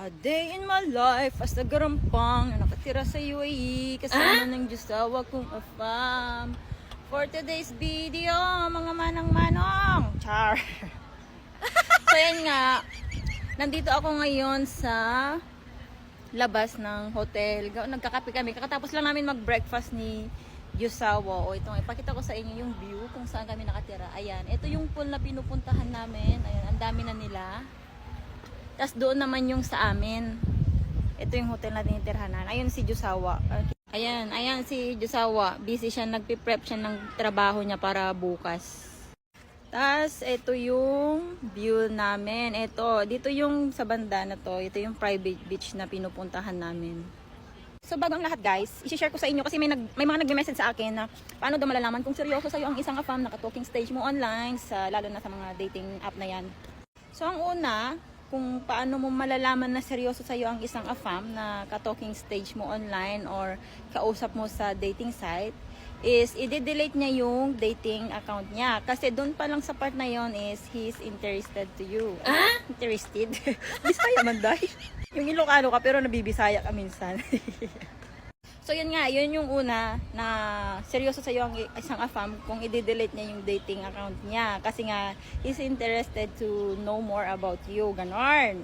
A day in my life as a garampang na nakatira sa UAE kasama ng Diyosawa kong afam. For today's video, mga manang-manong! Char! so yan nga, nandito ako ngayon sa labas ng hotel. Nagkakape kami. Kakatapos lang namin mag-breakfast ni Yusawa. O itong ipakita ko sa inyo yung view kung saan kami nakatira. Ayan. Ito yung pool na pinupuntahan namin. Ayan. Ang dami na nila. Tapos doon naman yung sa amin. Ito yung hotel na tinitirhanan. Ayun si Jusawa. Ayan, ayan si Jusawa. Busy siya, nagpiprep siya ng trabaho niya para bukas. Tapos, ito yung view namin. Ito, dito yung sa banda na to. Ito yung private beach na pinupuntahan namin. So, bago ang lahat guys, isi-share ko sa inyo kasi may, nag, may mga nagme-message sa akin na paano daw malalaman kung seryoso sa'yo ang isang afam, naka-talking stage mo online, sa, lalo na sa mga dating app na yan. So, ang una, kung paano mo malalaman na seryoso sa'yo ang isang afam na ka-talking stage mo online or kausap mo sa dating site, is i-delete niya yung dating account niya. Kasi doon pa lang sa part na yon is he's interested to you. Ah? Interested? Bisaya man dahil. Yung Ilocano ka pero nabibisaya ka minsan. So yun nga, yun yung una na seryoso sa iyo ang isang afam kung i-delete niya yung dating account niya kasi nga he's interested to know more about you, ganon.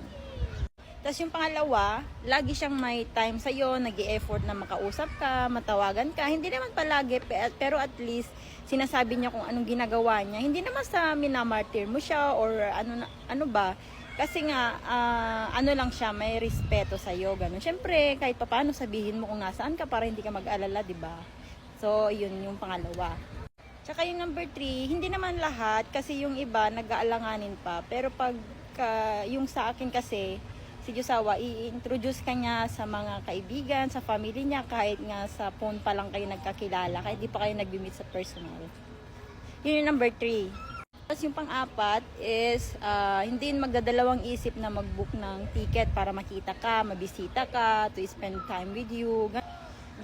Tapos yung pangalawa, lagi siyang may time sa iyo, nag effort na makausap ka, matawagan ka. Hindi naman palagi, pe- pero at least sinasabi niya kung anong ginagawa niya. Hindi naman sa minamartir mo siya or ano ano ba. Kasi nga, ah, ano lang siya, may respeto sa iyo, ganun. Siyempre, kahit papaano sabihin mo kung nasaan ka para hindi ka mag-alala, di ba? So, yun yung pangalawa. Tsaka yung number three, hindi naman lahat kasi yung iba nag-aalanganin pa. Pero pag ka- yung sa akin kasi, si Jusawa, i-introduce ka niya sa mga kaibigan, sa family niya, kahit nga sa phone pa lang kayo nagkakilala, kahit di pa kayo nag-meet sa personal. Yun yung number three. Tapos yung pang-apat is ah, hindi magdadalawang isip na mag-book ng ticket para makita ka, mabisita ka, to spend time with you,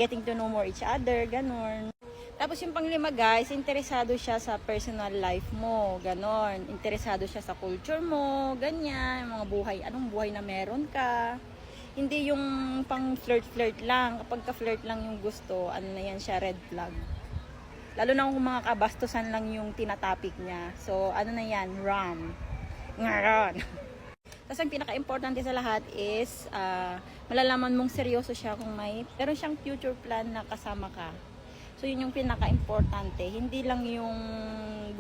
getting to know more each other, ganon. Tapos yung panglima guys, interesado siya sa personal life mo, ganon. Interesado siya sa culture mo, ganyan, mga buhay, anong buhay na meron ka. Hindi yung pang flirt-flirt lang. Kapag ka-flirt lang yung gusto, ano na yan siya, red flag. Lalo na kung mga kabastusan lang yung tinatapik niya. So, ano na yan? Ram. Ngaron. Tapos ang pinaka-importante sa lahat is ah, malalaman mong seryoso siya kung may meron siyang future plan na kasama ka. So yun yung pinaka-importante. Hindi lang yung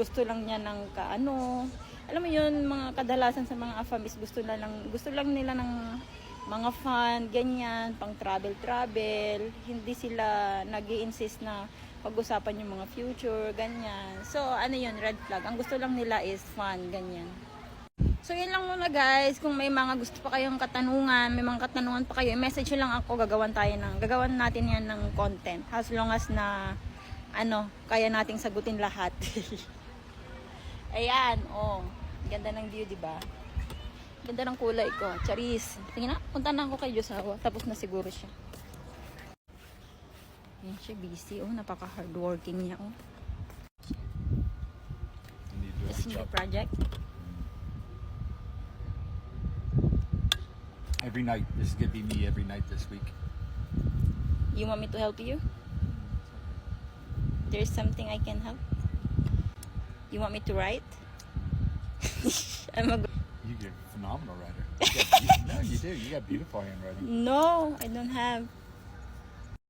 gusto lang niya ng kaano. Alam mo yun, mga kadalasan sa mga afamis gusto na lang gusto lang nila ng mga fun, ganyan, pang travel-travel. Hindi sila nag insist na pag-usapan yung mga future, ganyan. So, ano yun, red flag. Ang gusto lang nila is fun, ganyan. So, yun lang muna guys. Kung may mga gusto pa kayong katanungan, may mga katanungan pa kayo, message nyo lang ako, gagawan tayo ng, gagawan natin yan ng content. As long as na, ano, kaya nating sagutin lahat. Ayan, oh. Ganda ng view, di ba? Ganda ng kulay ko. Charis. Tingnan na, punta na ako kay Josawa. Tapos na siguro siya. Ayan siya, busy. Oh, napaka-hardworking niya, oh. This new project. Every night. This is gonna be me every night this week. You want me to help you? There's something I can help? You want me to write? I'm a You're a phenomenal writer. You got, no, you do. You got beautiful handwriting. No, I don't have.